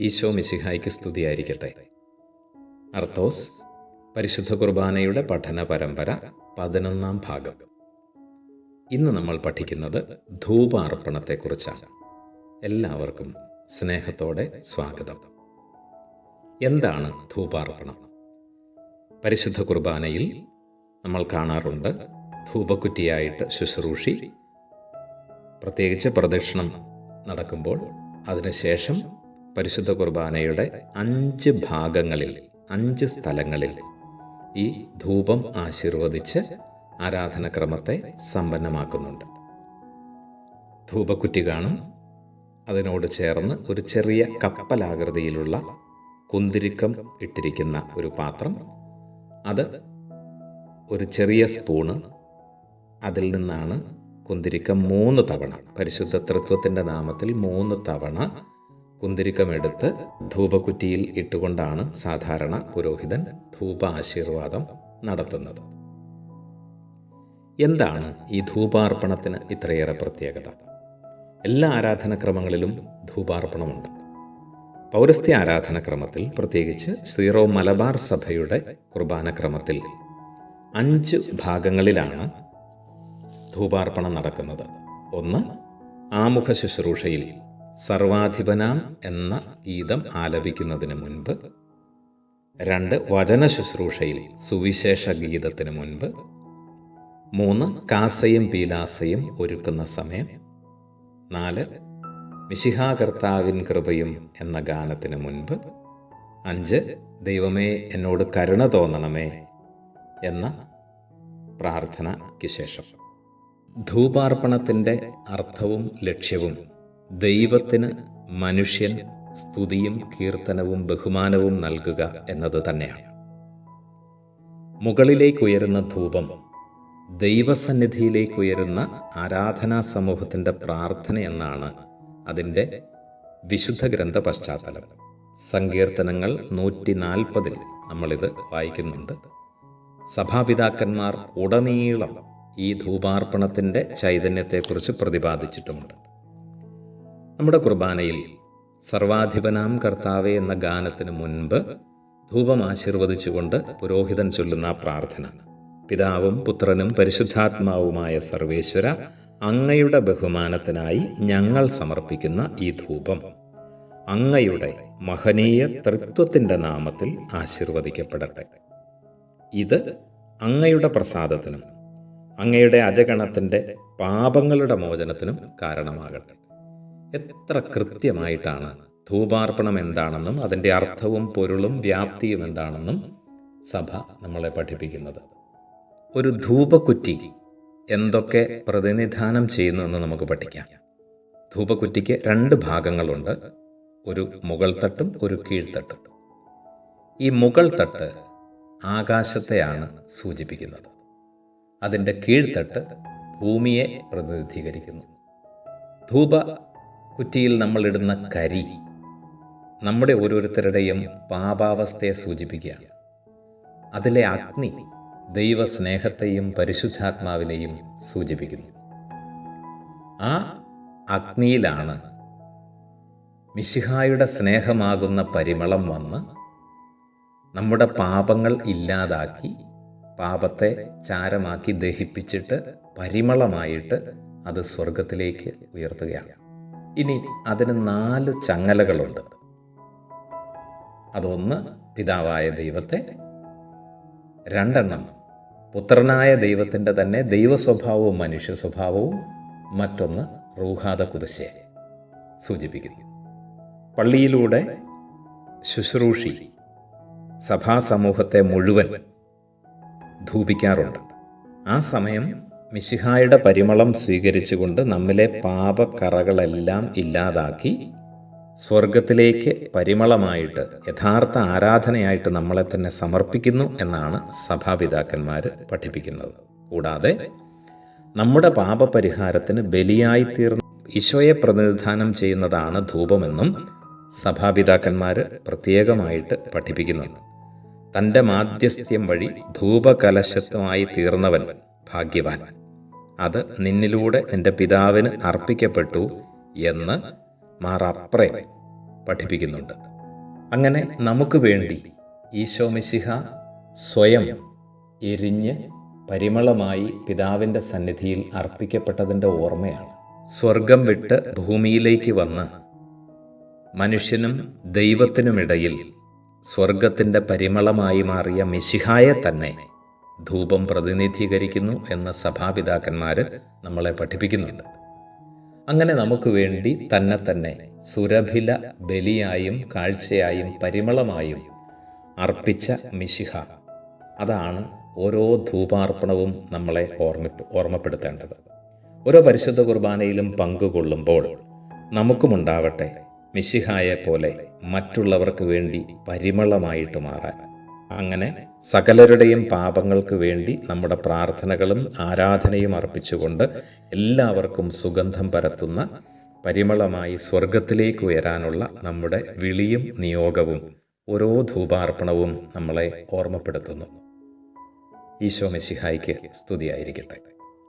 ഈശോ മിശിഹായ്ക്ക് സ്തുതിയായിരിക്കട്ടെ. അർത്തോസ് പരിശുദ്ധ കുർബാനയുടെ പഠന പരമ്പര പതിനൊന്നാം ഭാഗം. ഇന്ന് നമ്മൾ പഠിക്കുന്നത് ധൂപാർപ്പണത്തെക്കുറിച്ചാണ്. എല്ലാവർക്കും സ്നേഹത്തോടെ സ്വാഗതം. എന്താണ് ധൂപാർപ്പണം? പരിശുദ്ധ കുർബാനയിൽ നമ്മൾ കാണാറുണ്ട് ധൂപക്കുറ്റിയായിട്ട് ശുശ്രൂഷി പ്രത്യേകിച്ച് പ്രദക്ഷിണം നടക്കുമ്പോൾ അതിനുശേഷം പരിശുദ്ധ കുർബാനയുടെ അഞ്ച് ഭാഗങ്ങളിൽ അഞ്ച് സ്ഥലങ്ങളിൽ ഈ ധൂപം ആശീർവദിച്ച് ആരാധനക്രമത്തെ സമ്പന്നമാക്കുന്നുണ്ട്. ധൂപക്കുറ്റി കാണും. അതിനോട് ചേർന്ന് ഒരു ചെറിയ കപ്പലാകൃതിയിലുള്ള കുന്തിരിക്കം ഇട്ടിരിക്കുന്ന ഒരു പാത്രം. അത് ഒരു ചെറിയ സ്പൂണ്. അതിൽ നിന്നാണ് കുന്തിരിക്കം മൂന്ന് തവണ പരിശുദ്ധ തൃത്വത്തിന്റെ നാമത്തിൽ മൂന്ന് തവണ കുന്തിരിക്കമെടുത്ത് ധൂപക്കുറ്റിയിൽ ഇട്ടുകൊണ്ടാണ് സാധാരണ പുരോഹിതൻ ധൂപ ആശീർവാദം നടത്തുന്നത്. എന്താണ് ഈ ധൂപാർപ്പണത്തിന് ഇത്രയേറെ പ്രത്യേകത? എല്ലാ ആരാധനക്രമങ്ങളിലും ധൂപാർപ്പണമുണ്ട്. പൗരസ്ത്യ ആരാധനക്രമത്തിൽ പ്രത്യേകിച്ച് സീറോ മലബാർ സഭയുടെ കുർബാനക്രമത്തിൽ അഞ്ച് ഭാഗങ്ങളിലാണ് ധൂപാർപ്പണം നടക്കുന്നത്. ഒന്ന് ആമുഖ ശുശ്രൂഷയിൽ സർവാധിപനാം എന്ന ഗീതം ആലപിക്കുന്നതിന് മുൻപ് രണ്ട് വചന ശുശ്രൂഷയിൽ സുവിശേഷ ഗീതത്തിന് മുൻപ് മൂന്ന് കാസയും പീലാസയും ഒരുക്കുന്ന സമയം നാല് മിശിഹാകർത്താവിൻ കൃപയും എന്ന ഗാനത്തിന് മുൻപ് അഞ്ച് ദൈവമേ എന്നോട് കരുണ തോന്നണമേ എന്ന പ്രാർത്ഥനയ്ക്ക് ശേഷം. ധൂപാർപ്പണത്തിന്റെ അർത്ഥവും ലക്ഷ്യവും ദൈവത്തിന് മനുഷ്യൻ സ്തുതിയും കീർത്തനവും ബഹുമാനവും നൽകുക എന്നത് തന്നെയാണ്. മുകളിലേക്കുയരുന്ന ധൂപം ദൈവസന്നിധിയിലേക്കുയരുന്ന ആരാധനാ സമൂഹത്തിന്റെ പ്രാർത്ഥന എന്നാണ് അതിന്റെ വിശുദ്ധ ഗ്രന്ഥ പശ്ചാത്തലം. സങ്കീർത്തനങ്ങൾ നൂറ്റി നാൽപ്പതിൽ നമ്മളിത് വായിക്കുന്നുണ്ട്. സഭാപിതാക്കന്മാർ ഉടനീളം ഈ ധൂപാർപ്പണത്തിന്റെ ചൈതന്യത്തെക്കുറിച്ച് പ്രതിപാദിച്ചിട്ടുമുണ്ട്. നമ്മുടെ കുർബാനയിൽ സർവാധിപനാം കർത്താവെ എന്ന ഗാനത്തിന് മുൻപ് ധൂപം ആശീർവദിച്ചുകൊണ്ട് പുരോഹിതൻ ചൊല്ലുന്ന പ്രാർത്ഥന. പിതാവും പുത്രനും പരിശുദ്ധാത്മാവുമായ സർവേശ്വര അങ്ങയുടെ ബഹുമാനത്തിനായി ഞങ്ങൾ സമർപ്പിക്കുന്ന ഈ ധൂപം അങ്ങയുടെ മഹനീയ തൃത്വത്തിന്റെ നാമത്തിൽ ആശീർവദിക്കപ്പെടട്ടെ. ഇത് അങ്ങയുടെ പ്രസാദത്തിനും അങ്ങയുടെ അജഗണത്തിന്റെ പാപങ്ങളുടെ മോചനത്തിനും കാരണമാകട്ടെ. എത്ര കൃത്യമായിട്ടാണ്? ധൂപാർപ്പണം എന്താണെന്നും അതിന്റെ അർത്ഥവും പൊരുളും വ്യാപ്തിയും എന്താണെന്നും സഭ നമ്മളെ പഠിപ്പിക്കുന്നത്. ഒരു ധൂപക്കുറ്റി എന്തൊക്കെ പ്രതിനിധാനം ചെയ്യുന്നു എന്ന് നമുക്ക് പഠിക്കാം. ധൂപക്കുറ്റിക്ക് രണ്ട് ഭാഗങ്ങളുണ്ട്. ഒരു മുകൾ തട്ടും ഒരു കീഴ്ത്തട്ടും ഈ മുകൾ തട്ട് ആകാശത്തെയാണ് സൂചിപ്പിക്കുന്നത്. അതിന്റെ കീഴ്ത്തട്ട് ഭൂമിയെ പ്രതിനിധീകരിക്കുന്നു. ധൂപ കുറ്റിയിൽ നമ്മളിടുന്ന കരി നമ്മുടെ ഓരോരുത്തരുടെയും പാപാവസ്ഥയെ സൂചിപ്പിക്കുകയാണ് അതിലെ അഗ്നി ദൈവസ്നേഹത്തെയും പരിശുദ്ധാത്മാവിനെയും സൂചിപ്പിക്കുന്നു. ആ അഗ്നിയിലാണ് മിശിഹായുടെ സ്നേഹമാകുന്ന പരിമളം വന്ന് നമ്മുടെ പാപങ്ങൾ ഇല്ലാതാക്കി പാപത്തെ ചാരമാക്കി ദഹിപ്പിച്ചിട്ട് പരിമളമായിട്ട് അത് സ്വർഗത്തിലേക്ക് ഉയർത്തുകയാണ്. ഇനി അതിന് നാല് ചങ്ങലകളുണ്ട്. അതൊന്ന് പിതാവായ ദൈവത്തെ രണ്ടെണ്ണം പുത്രനായ ദൈവത്തിന്റെ തന്നെ ദൈവസ്വഭാവവും മനുഷ്യ സ്വഭാവവും മറ്റൊന്ന് റൂഹാദ കുതിശയെ സൂചിപ്പിക്കുന്നു. പള്ളിയിലൂടെ ശുശ്രൂഷി സഭാസമൂഹത്തെ മുഴുവൻ ധൂപിക്കാറുണ്ട്. ആ സമയം മിശിഹായുടെ പരിമളം സ്വീകരിച്ചുകൊണ്ട് നമ്മിലെ പാപക്കറകളെല്ലാം ഇല്ലാതാക്കി സ്വർഗത്തിലേക്ക് പരിമളമായിട്ട് യഥാർത്ഥ ആരാധനയായിട്ട് നമ്മളെ തന്നെ സമർപ്പിക്കുന്നു എന്നാണ് സഭാപിതാക്കന്മാർ പഠിപ്പിക്കുന്നത്. കൂടാതെ നമ്മുടെ പാപപരിഹാരത്തിന് ബലിയായി തീർന്ന ഈശോയെ പ്രതിനിധാനം ചെയ്യുന്നതാണ് ധൂപമെന്നും സഭാപിതാക്കന്മാർ പ്രത്യേകമായിട്ട് പഠിപ്പിക്കുന്നുണ്ട് തന്റെ മാധ്യസ്ഥ്യം വഴി ധൂപകലശത്വമായി തീർന്നവൻ ഭാഗ്യവാൻ. അത് നിന്നിലൂടെ എന്റെ പിതാവിന് അർപ്പിക്കപ്പെട്ടു എന്ന് മാറപ്രേ പഠിപ്പിക്കുന്നുണ്ട്. അങ്ങനെ നമുക്ക് വേണ്ടി ഈശോ മിശിഹ സ്വയം എരിഞ്ഞ് പരിമളമായി പിതാവിന്റെ സന്നിധിയിൽ അർപ്പിക്കപ്പെട്ടതിന്റെ ഓർമ്മയാണ്. സ്വർഗം വിട്ട് ഭൂമിയിലേക്ക് വന്ന് മനുഷ്യനും ദൈവത്തിനുമിടയിൽ സ്വർഗത്തിന്റെ പരിമളമായി മാറിയ മിശിഹായെ തന്നെ ധൂപം പ്രതിനിധീകരിക്കുന്നു എന്ന സഭാപിതാക്കന്മാർ നമ്മളെ പഠിപ്പിക്കുന്നുണ്ട്. അങ്ങനെ നമുക്ക് വേണ്ടി തന്നെ തന്നെ സുരഭില ബലിയായും കാഴ്ചയായും പരിമളമായും അർപ്പിച്ച മിശിഹ. അതാണ് ഓരോ ധൂപാർപ്പണവും നമ്മളെ ഓർമ്മ ഓർമ്മപ്പെടുത്തേണ്ടത്. ഓരോ പരിശുദ്ധ കുർബാനയിലും പങ്കുകൊള്ളുമ്പോൾ നമുക്കുമുണ്ടാവട്ടെ മിശിഹായെ പോലെ മറ്റുള്ളവർക്ക് വേണ്ടി പരിമളമായിട്ട് മാറാൻ. അങ്ങനെ സകലരുടെയും പാപങ്ങൾക്ക് വേണ്ടി നമ്മുടെ പ്രാർത്ഥനകളും ആരാധനയും അർപ്പിച്ചുകൊണ്ട് എല്ലാവർക്കും സുഗന്ധം പരത്തുന്ന പരിമളമായി സ്വർഗത്തിലേക്ക് ഉയരാനുള്ള നമ്മുടെ വിളിയും നിയോഗവും ഓരോ ധൂപാർപ്പണവും നമ്മളെ ഓർമ്മപ്പെടുത്തുന്നു. ഈശോ മെസ്സിഹായ്ക്ക് സ്തുതിയായിരിക്കട്ടെ.